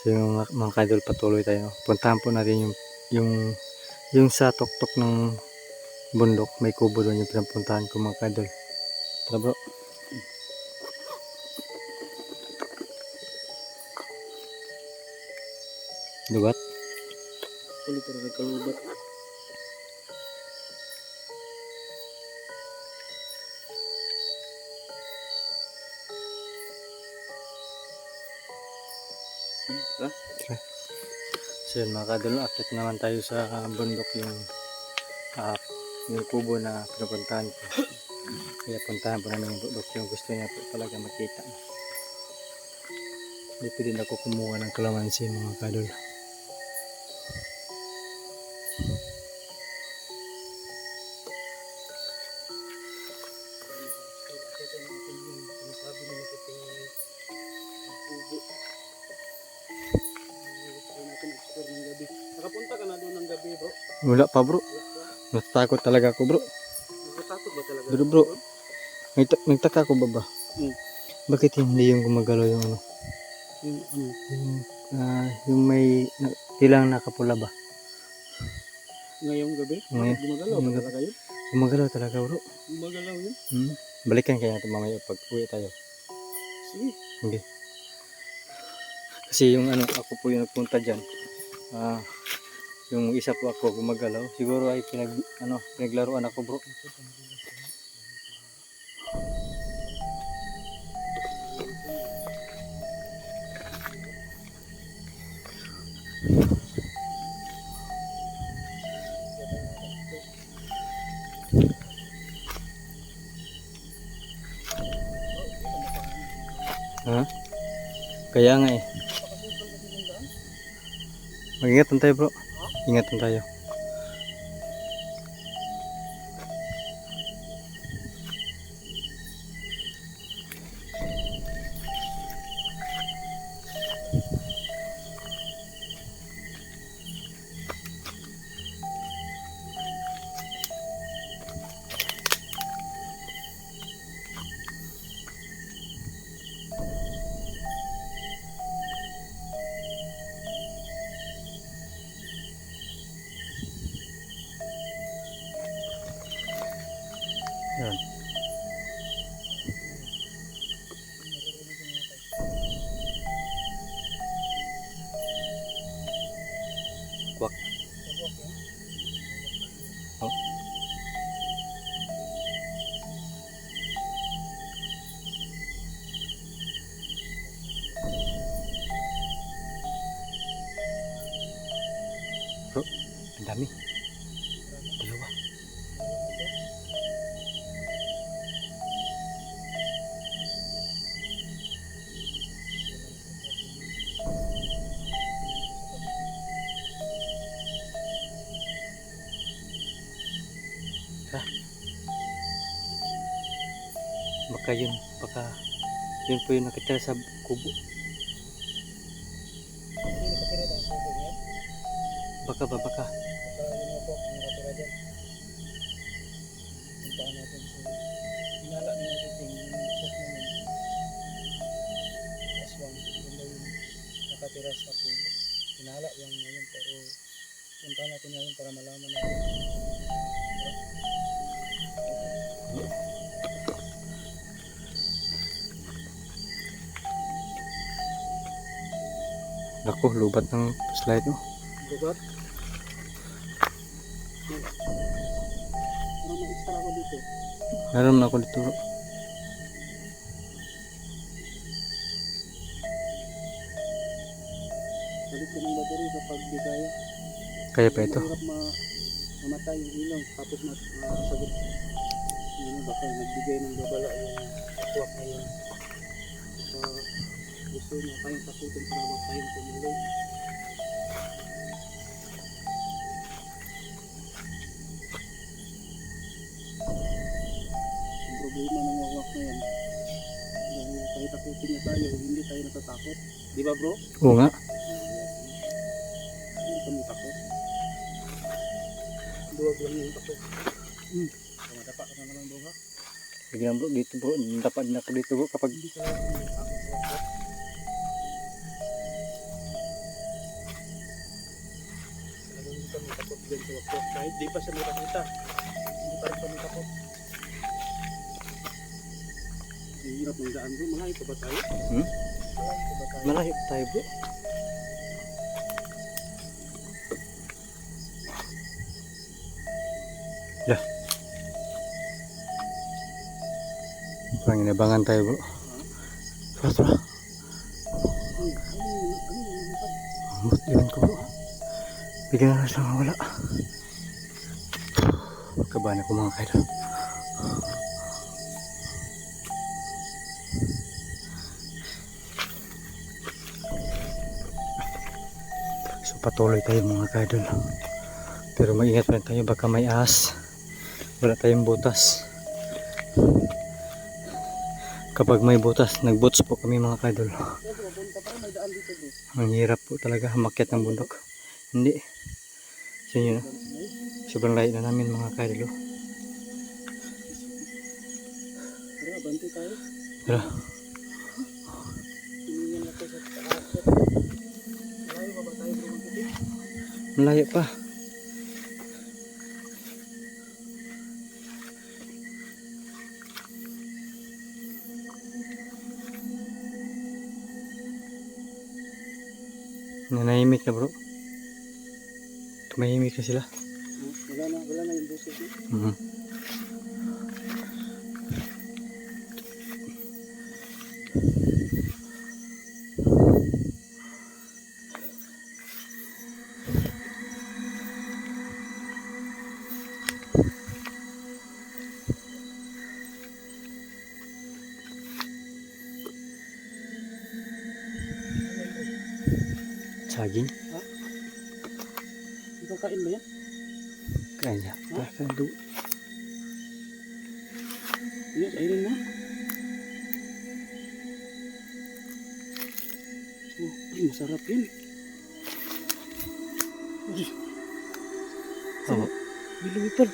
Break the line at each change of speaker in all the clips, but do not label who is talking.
So yung mga, kaidol patuloy tayo. Puntahan po natin yung yung yung sa tuktok ng bundok may kubo doon yung pinapuntahan ko mga kaidol. Tara bro. Dugat?
Kulit talaga kalubat.
So yun mga kadol, akit naman tayo sa bundok yung ah, yung kubo na pinupuntahan ko. Kaya puntahan po namin yung bundok yung gusto niya po talaga makita. Dito din ako kumuha ng kalamansi mga kadol. Wala pa bro. Natatakot talaga ako bro.
Nakatakot ba talaga?
Bro, nagta- nagtaka ko ba ba?
Hmm.
Bakit hindi yung gumagalaw yung ano?
Yung ano?
Yung, ah, yung may na, tilang nakapula ba?
Ngayong gabi?
Ngayon-
Gumagalaw ba talaga yun?
Gumagalaw talaga bro.
Gumagalaw yun?
Hmm? Balikan kaya natin mamaya pag uwi tayo.
Sige.
Kasi yung ano, ako po yung nagpunta dyan. Ah, yung isa po ako gumagalaw. Siguro ay pinag, ano, pinaglaruan ako bro. Ha? Kaya nga eh. Mag-ingatan tayo bro. Ingatan tayo. Yan. Baka yun, baka yun po yung
nakatira sa kubo?
Baka ba, baka.
Nakatira sa... Kubo. Hinala yung ngayon pero puntaan natin ngayon para malaman natin.
Ako, lubat ng slide no.
Bugat. Ano may extra ako dito?
Meron na ako dito.
Balik ko ng battery kapag di kaya.
Kaya pa ito.
Mahirap ma mamatay yung ilaw tapos mas masagot. Yun baka nagbigay ng babala yung tuwak na yun. Baka gusto niya tayong takutin para wag tayong tumuloy. Ang problema ng wawak na yan. Dahil kahit takutin niya tayo, hindi tayo natatakot. Di ba bro?
Oo nga.
Hindi kami takot. Duwag lang yung takot. Hmm. Tumadapa ka naman ng duha.
Sige lang bro, dito bro. Dapat din ako dito bro kapag
Hindi ka lang dyan sa wakwak. Kahit di pa siya nakakita. Hindi pa rin kami kapot. Ang hirap ng daan bro. Malayo pa ba tayo?
Hmm?
Malayo pa tayo?
Bro. Yeah. Inabangan tayo bro. Ko bro. Bigyan na lang wala. Kabahan ako mga kaidol. So patuloy tayo mga kaidol. Pero maingat pa rin tayo baka may ahas. Wala tayong butas. Kapag may butas, nagbots po kami mga kaidol. Ang hirap po talaga makyat ng bundok. Hindi. Sa inyo na. Sobrang layo na namin mga kaidol. oh.
Tara, bante tayo.
Tara.
Malayo pa.
Nanahimik na bro. Tumahimik na sila.
Wala na, wala na yung buses niya.
Mhm.
Yes, ayun mo. Oh, ay, masarap yan. Uy,
Oh.
may lumipad.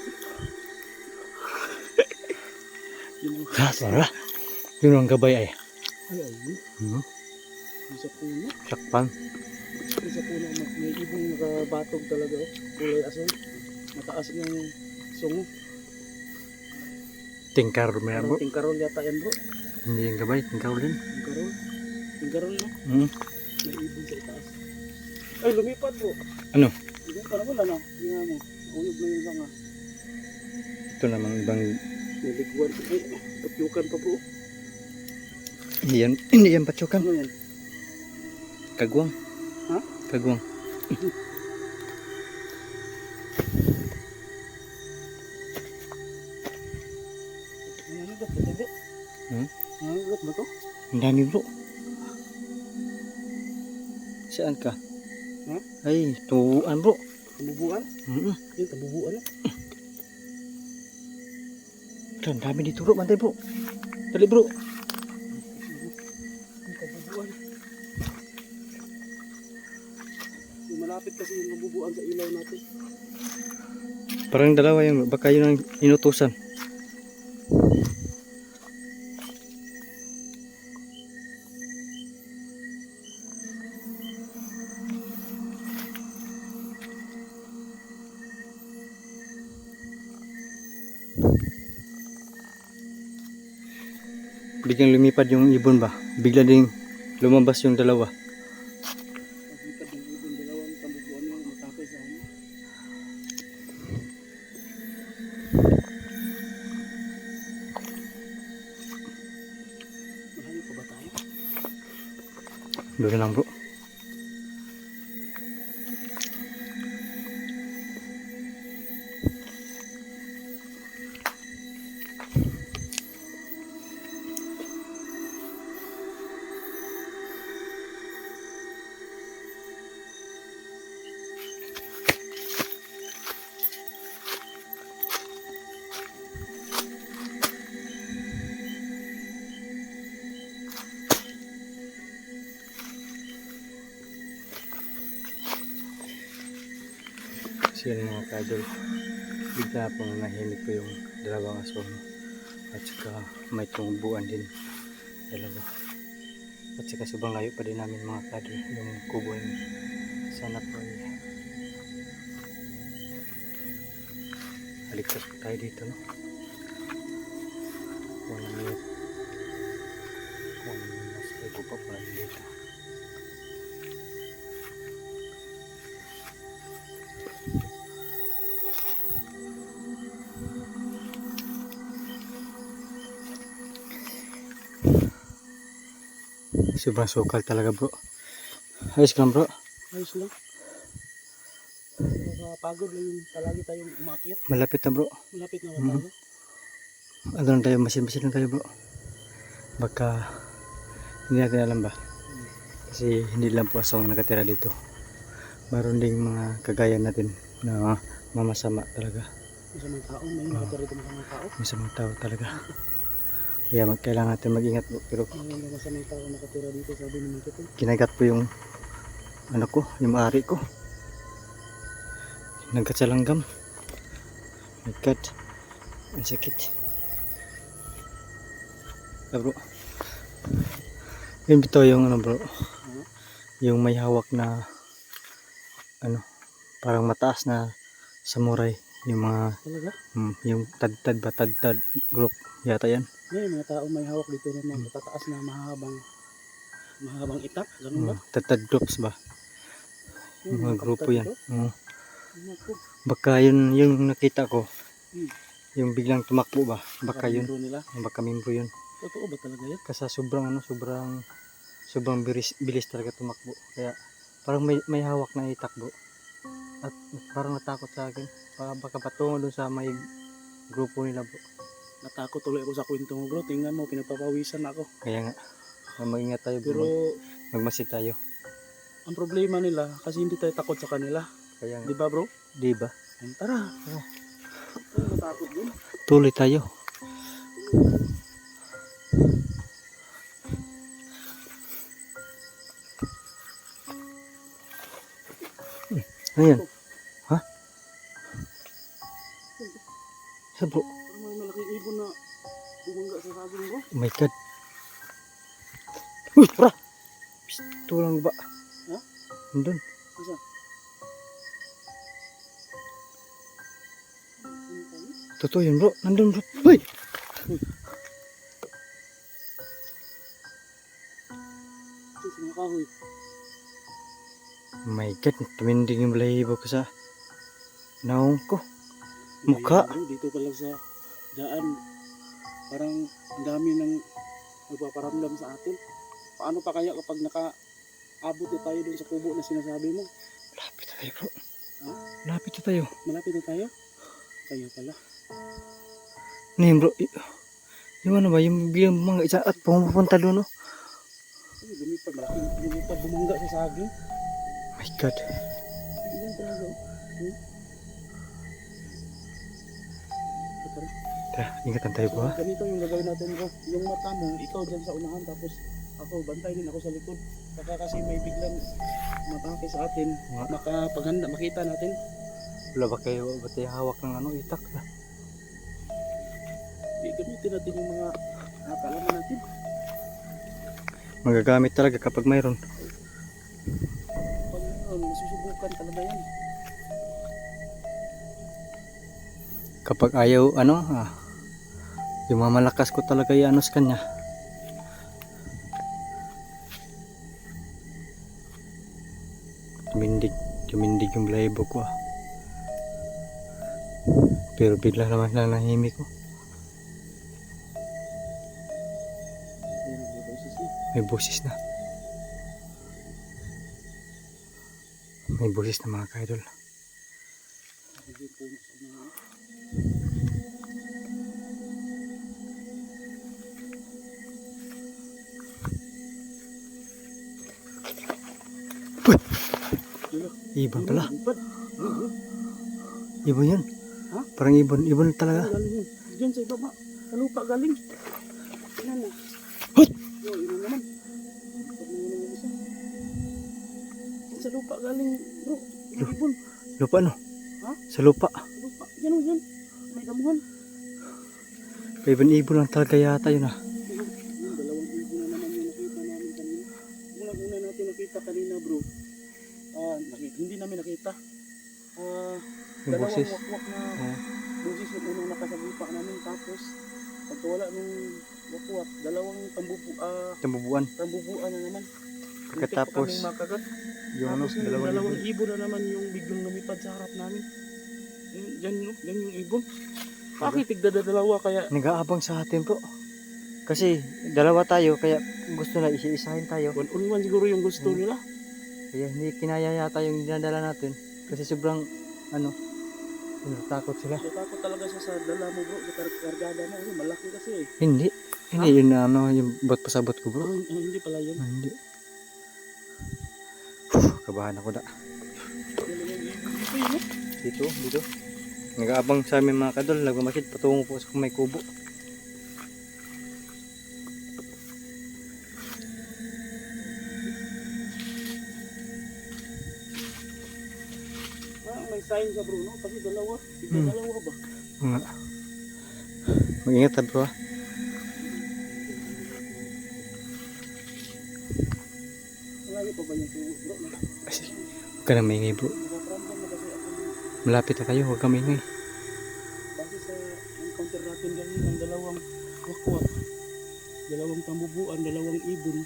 Yun ang
gabay ay.
ay, ayun.
Hmm.
Yung sa puno.
Sakpan.
Yung sa puno, ma- may ibong nakabatog talaga. Oh. Kulay asul. Mataas yung sungo.
Tingkar mo yan bro.
Tingkarol yata yan bro.
Hindi yung gabay. Tingkar din.
Tingkarol. Tingkarol no?
Hmm.
May ibon sa itaas. Ay, lumipad bro.
Ano?
Hindi, parang wala na. Tingnan mo. Uyog na yung sanga.
Ito namang ibang
May liguan. Ay, patyukan pa bro.
Hindi yan, hindi yan patsukan.
Ano yan?
Kagwang.
Ha?
Kagwang. Ang dami bro. Saan ka?
Ha?
Ay, tubuan bro.
Kabubuan?
Mm
Yung kabubuan na.
Ang dami dito bro. Bantay bro. Dali bro.
Yung malapit kasi yung kabubuan sa ilaw natin.
Parang dalawa yung baka yun ang inutusan. Bigla ding lumabas yung dalawa.
Pagkikad ng ibon
yun mga kadol, bigla pong nahimik ko yung dalawang aso. At saka may tumubuan din. Dalawa. At saka sobrang layo pa din namin mga kadol yung kubo yun. Sana po ay ligtas po tayo dito, no? Yun. Kung ano yun, mas ko pa pa dito. Sobrang sukal talaga bro. Ayos ka lang bro.
Ayos lang. Nakapagod lang yung palagi tayong umakyat.
Malapit na bro.
Malapit na ba
Mhm.
tayo?
Ano lang tayo, masin-masin lang tayo bro. Baka hindi natin alam ba. Kasi hindi lang po asong nakatira dito. Mayroon ding mga kagaya natin na mamasama talaga.
Masamang tao. May nakatira dito masamang tao.
Masamang tao talaga. Kaya mag- kailangan natin mag-ingat po. Pero kinagat po yung ano ko, yung ari ko. Nagkat sa langgam. Nagkat. Ang sakit. Ah, bro. Yun ito yung ano bro. Yung may hawak na ano, parang mataas na samurai. Yung mga,
Talaga?
hmm, yung tad-tad ba, tad-tad group. Yata yan.
May mga tao may hawak dito na mga matataas na mahabang mahabang itak. Ganun ba?
Hmm, tad-tad groups ba? Yung mga grupo yan.
Naku.
Baka yun yung nakita ko.
Hmm.
Yung biglang tumakbo ba? Baka yun.
Bro nila.
Baka membro yun.
Totoo ba talaga yan?
Kasi sobrang ano, sobrang sobrang bilis, bilis talaga tumakbo. Kaya parang may, may hawak na itakbo. At parang natakot sa akin. Baka, baka patungo dun sa may grupo nila bro.
Natakot tuloy ako sa kwento mo bro. Tingnan mo, pinagpapawisan ako.
Kaya nga, mag-ingat tayo bro.
Pero
Magmasid tayo.
ang problema nila, kasi hindi tayo takot sa kanila.
Kaya nga,
Di ba bro?
di ba?
Tara. Ano natakot dun?
Tuloy tayo. Ano? Ha? Sa bro?
May malaking ibon na bumangga sa saging bro.
Oh my god. Uy, pra! Pisto lang ba?
Ha?
Nandun.
Tayo?
Totoo yun bro. Nandun bro. Uy!
Ito, sa mga kahoy.
Oh my god. Tuminding yung balahibo ko sa naong ko. Mukha.
Dito pa lang sa daan. Parang ang dami ng nagpaparamdam sa atin. Paano pa kaya kapag naka-abot na tayo dun sa kubo na sinasabi mo?
Lapit na tayo bro.
Ha?
Lapit na tayo.
Malapit na tayo? Kaya pala.
Ano yun bro? Yung ano ba? Yung biglang mga isa at pumupunta doon no?
Lumipad, malaking lumipad, bumangga sa saging.
My god.
Tara.
Tara, ingatan tayo bro ha.
Ganito yung gagawin natin bro. Yung mata mo, ikaw dyan sa unahan tapos ako, bantay din ako sa likod. Baka kasi may biglang matake sa atin.
Nga.
Makapaghanda, makita natin.
Wala ba kayo? Ba't tayo hawak ng ano? Itak na.
Di, gamitin natin yung mga nakakalaman natin.
Magagamit talaga kapag mayroon.
Masusubukan talaga yan.
Kapag ayaw, ano, ah, yung mamalakas ko talaga yung ano sa kanya. Tumindig, tumindig yung balahibo ko ah. Pero bigla naman lang nahimik ko.
May boses na.
May boses na. Mga kaidol. Ibon pala. Ibon yun.
Ha?
Parang ibon. Ibon talaga.
Diyan sa ibaba. Sa lupa galing. Yun na naman. Sa lupa galing, bro. Yung ibon.
Lupa no?
Ha?
Sa lupa.
Lupa. Yan o, yan. May damuhan.
Ibon-ibon lang talaga yata yun ah.
Dalawang ibon na naman yung nakita namin kanina. Una-una natin nakita kanina, bro. Ah, nakita, hindi namin nakita. Ah,
Yung
dalawang
boses.
wakwak na
Oo.
busis yung unang nakasagupa namin tapos pagkawala nung wakwak, dalawang tambubu, ah,
Tumbubuan.
tambubuan na naman.
Pagkatapos, yung ano, dalawang
dalawang
ibon.
na naman yung biglang lumipad sa harap namin. Yan, no? yan yung ibon. Bakit tigdadalawa kaya
Nag-aabang sa atin bro. Kasi dalawa tayo, kaya gusto na isa-isahin tayo.
one on one siguro yung gusto
Hmm.
nila.
Kaya hindi kinaya yata yung dinadala natin. Kasi sobrang, ano, takot sila.
Natakot talaga siya sa dala mo bro, sa kar- kargada mo. Ano, malaki kasi eh.
Hindi. Hindi yun na ano, yung bot pasabot ko bro.
Oh, hindi pala yun.
Ah, hindi. Kabahan ako
ibon dito?
Dito. Nag-aabang sa amin mga kadol. Nagmamakit patungo po sa may kubo.
Ah, may sign sa bro, no? Kasi dalawa. Tigda
Hmm.
dalawa ba?
Nga. Mag-ingat ha bro ah.
Malayo pa ba yung tuwo bro?
Huwag ka na maingay bro. Malapit na tayo, huwag ka maingay.
Base sa encounter natin kanina ng dalawang wakwak, dalawang tambubuan, dalawang ibon.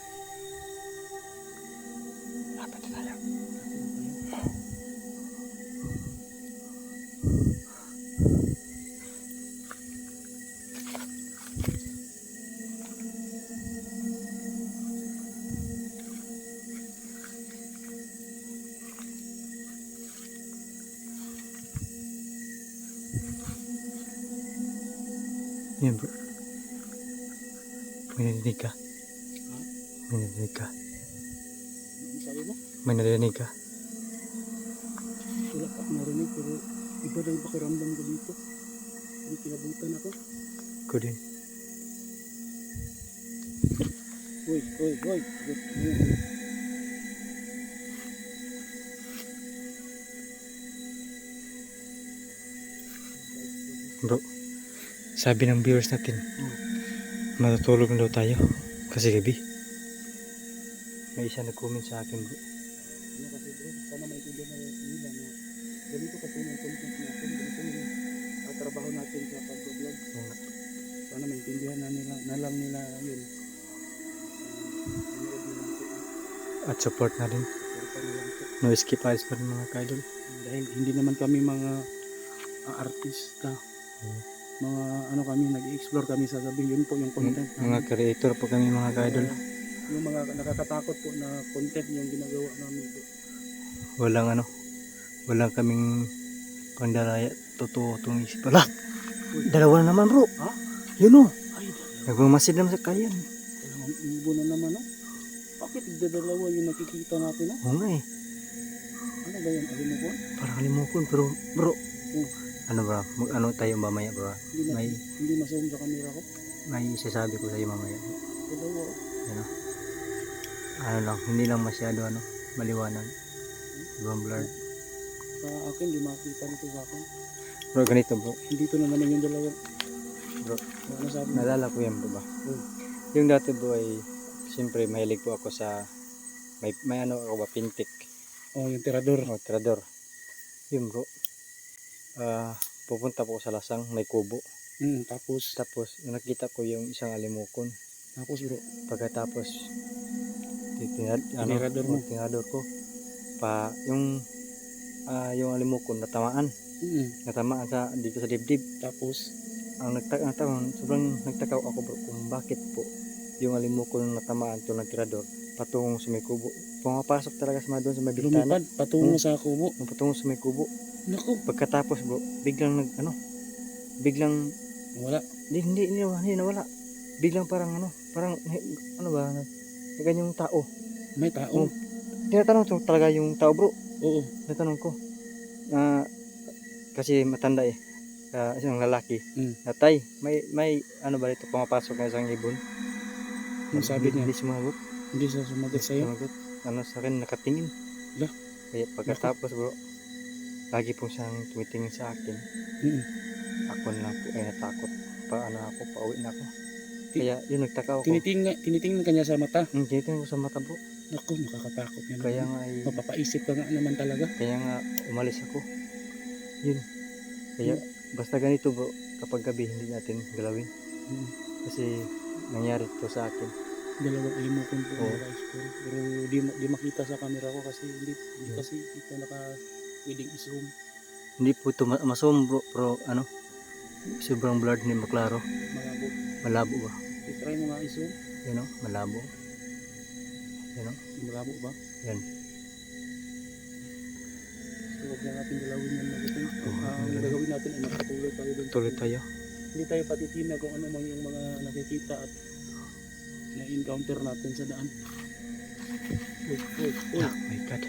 May narinig ka? May narinig ka?
Sabi mo,
May narinig ka?
wala pa akong narinig pero iba na yung pakiramdam ko dito. Hindi kinabutan ako.
Ko din.
Uy, uy, uy.
Bro, sabi ng viewers natin, matutulog na daw tayo. Kasi gabi. May isa nag-comment sa akin bro.
Ano kasi bro, sana maintindihan na nila na ganito kasi yung content natin, ganito yung uh, trabaho natin sa pag-vlog.
Oo nga.
Sana maintindihan na nila, na lang nila yun. Uh.
At support na rin. No skip eyes pa rin mga kaidol.
Dahil hindi naman kami mga uh, artista.
Hmm.
Mga ano kami, nag-explore kami sa gabi. Yun po yung content
Mga creator po kami mga kaidol.
Uh, yung mga nakakatakot po na content yung ginagawa namin po.
Walang ano, walang kaming pandalaya. Totoo itong isip. Wala! Dalawa na naman bro.
Ha?
Yun o.
Ay,
Nagmamasid naman sa kayan.
dalawang ibon na naman no? Bakit dalawa yung nakikita natin no?
Oo nga eh.
Ano ba yan? Po?
Parang kalimukon. Pero bro,
Oh,
ano ba? Mag ano tayo mamaya bro?
hindi,
May-
hindi masoom sa camera ko.
May isasabi ko sa iyo mamaya.
Oh.
Ano? Ano lang, hindi lang masyado ano, maliwanag. Ibang blurred.
Sa akin, di makita nito sa akin.
Bro, ganito bro.
Dito na naman yung dalawa.
Bro,
Ano sabi mo?
naalala ko yan bro ba?
Hmm.
Yung dati bro ay, siyempre mahilig po ako sa, may, may ano ako ba, pintik.
Oh, yung tirador.
O, tirador. Yun bro. Ah, pupunta po sa lasang, may kubo.
Mm, tapos,
Tapos, nakita ko yung isang alimukon.
tapos bro.
Pagkatapos, titinad, ano,
Tinirador mo.
o, tinador ko. Pa, yung, ah, yung alimukon, natamaan.
Mm,
Natamaan sa, dito sa dibdib.
tapos,
ang nagtaka sobrang nagtakaw ako bro kung bakit po yung alimuko nung natamaan to ng tirador patungong sa may kubo. Pumapasok talaga sa mga doon sa may bintana.
lumipad patungo
Hmm.
sa kubo.
Nung patungong sa may kubo.
Naku,
Pagkatapos bro, biglang nag ano, biglang
wala.
hindi hindi hindi, hindi nawala. Biglang parang ano, parang eh, ano ba, na ganyang tao.
May tao.
Oh. Tinatanong to talaga yung tao bro.
Oo.
Tinatanong ko. Na kasi matanda eh. Ah, isang lalaki.
Mm.
Natay, may may ano ba dito pumapasok na isang ibon.
Ang sabi niya,
Hindi sumagot.
hindi siya sumagot sa'yo.
Sumagot. Ano sa akin, nakatingin.
Lah.
Kaya pagkatapos bro, lagi po siyang tumitingin sa akin.
Mm.
Ako na lang po ay natakot. Pa ano ako, pauwi na ako. Kaya yun, nagtaka ako.
Tinitingnan, tinitingnan kanya sa mata.
Hmm, tinitingnan ko sa mata bro.
Naku, nakakatakot yan.
Kaya nga ay,
Mapapaisip ka nga naman talaga.
kaya nga umalis ako. Yun. Kaya basta ganito bro, kapag gabi hindi natin galawin.
Hmm.
Kasi nangyari to sa akin.
Dalawang ilmo ko po
Oo.
naka-explore. Pero di, di makita sa camera ko kasi hindi, hindi
Hmm.
kasi ito naka pwedeng i-zoom.
Hindi po ito ma- masombro, pero ano, sobrang blurred, hindi maklaro.
Malabo.
Malabo ba?
I-try mo nga i-zoom.
Yan o, malabo. Yan o,
Malabo ba?
yan.
So huwag na natin dalawin yan mabuting.
Oo,
Ang
dalawin.
gagawin natin ay magpatuloy tayo dun.
Tuloy tayo.
Hindi tayo patitina kung ano mang yung mga nakikita at na-encounter natin sa daan. Uy, uy, uy.
Oh my God.